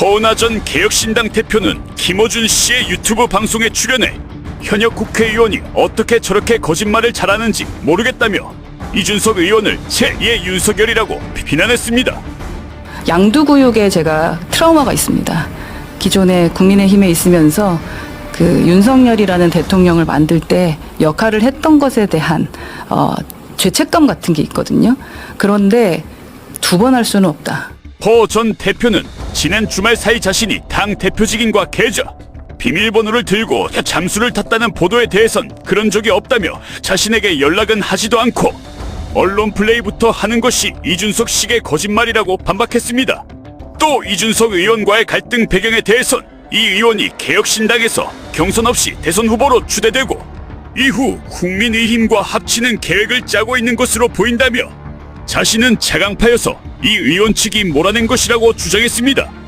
허은하 전 개혁신당 대표는 김어준 씨의 유튜브 방송에 출연해 현역 국회의원이 어떻게 저렇게 거짓말을 잘하는지 모르겠다며 이준석 의원을 제2의 윤석열이라고 비난했습니다. 양두구육에 제가 트라우마가 있습니다. 기존에 국민의힘에 있으면서 그 윤석열이라는 대통령을 만들 때 역할을 했던 것에 대한 어, 죄책감 같은 게 있거든요. 그런데 두 번 할 수는 없다. 허 전 대표는 지난 주말 사이 자신이 당 대표직인과 계좌 비밀번호를 들고 잠수를 탔다는 보도에 대해선 그런 적이 없다며 자신에게 연락은 하지도 않고 언론 플레이부터 하는 것이 이준석 씨의 거짓말이라고 반박했습니다. 또 이준석 의원과의 갈등 배경에 대해선 이 의원이 개혁신당에서 경선 없이 대선 후보로 추대되고 이후 국민의힘과 합치는 계획을 짜고 있는 것으로 보인다며 자신은 자강파여서 이 의원 측이 몰아낸 것이라고 주장했습니다.